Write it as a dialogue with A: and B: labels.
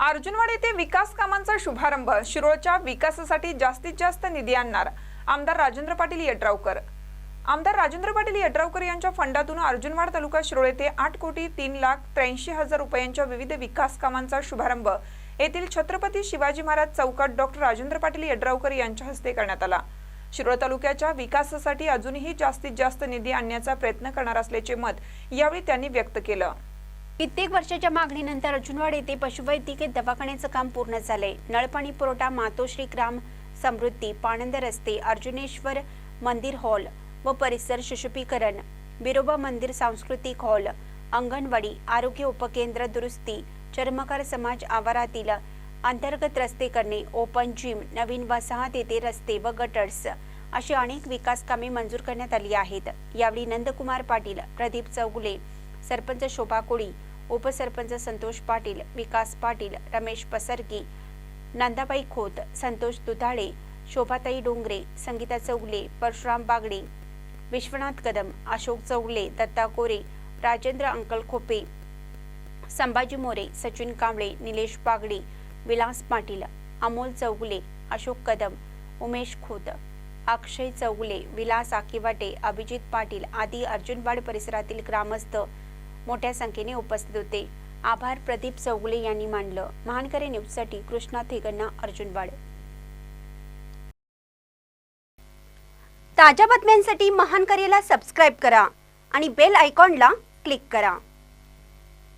A: अर्जुनवाड येथे विकास कामांचा शुभारंभ. शिरोळच्या विकासासाठी जास्तीत जास्त निधी आणणार आमदार राजेंद्र पाटील यड्रावकर. आमदार राजेंद्र पाटील यड्रावकर यांच्या फंडातून अर्जुनवाड तालुका शिरोळ येथे आठ कोटी तीन लाख त्र्याऐंशी हजार रुपयांच्या विविध विकास कामांचा शुभारंभ. येथील छत्रपती शिवाजी महाराज चौकात डॉक्टर राजेंद्र पाटील यड्रावकर यांच्या हस्ते करण्यात आला. शिरोळ तालुक्याच्या विकासासाठी अजूनही जास्तीत जास्त निधी आणण्याचा प्रयत्न करणार असल्याचे मत यावेळी त्यांनी व्यक्त केलं.
B: कित्येक वर्षाच्या मागणीनंतर अर्जुनवाड येथे पशुवैद्यकीय दवाखान्याचं काम पूर्ण झालंय. नळपाणी पुरवठा मातोश्री ग्राम समृद्धी पाणंद रस्ते अर्जुनेश्वर मंदिर हॉल व परिसर शिशुपीकरण बिरोबा मंदिर सांस्कृतिक हॉल अंगणवाडी आरोग्य उपकेंद्र दुरुस्ती चर्मकार समाज आवारातील अंतर्गत रस्ते करणे ओपन जिम नवीन वसाहत येथे रस्ते व गटर्स अशी अनेक विकास कामे मंजूर करण्यात आली आहेत. यावेळी नंदकुमार पाटील प्रदीप चौगुले सरपंच शोभा कोळी उपसरपंच संतोष पाटील विकास पाटील रमेश पसरगी नंदाबाई खोत संतोष दुधाळे शोभाताई डोंगरे संगीता चौगले परशुराम बागडे विश्वनाथ कदम अशोक चौगले दत्ता कोरे राजेंद्र अंकल खोपे संभाजी मोरे सचिन कांबळे निलेश बागडे विलास पाटील अमोल चौगुले अशोक कदम उमेश खोत अक्षय चौगुले विलास आकिवाटे अभिजित पाटील आदी अर्जुनवाड परिसरातील ग्रामस्थ मोठ्या संख्येने उपस्थित होते. आभार प्रदीप चौगुले यांनी मानलं. महानकरे न्यूजसाठी कृष्णा थेगण्णा अर्जुनवाड ताज्या बातम्यांसाठी महानकरेला सबस्क्राईब करा आणि बेल आयकॉनला क्लिक करा.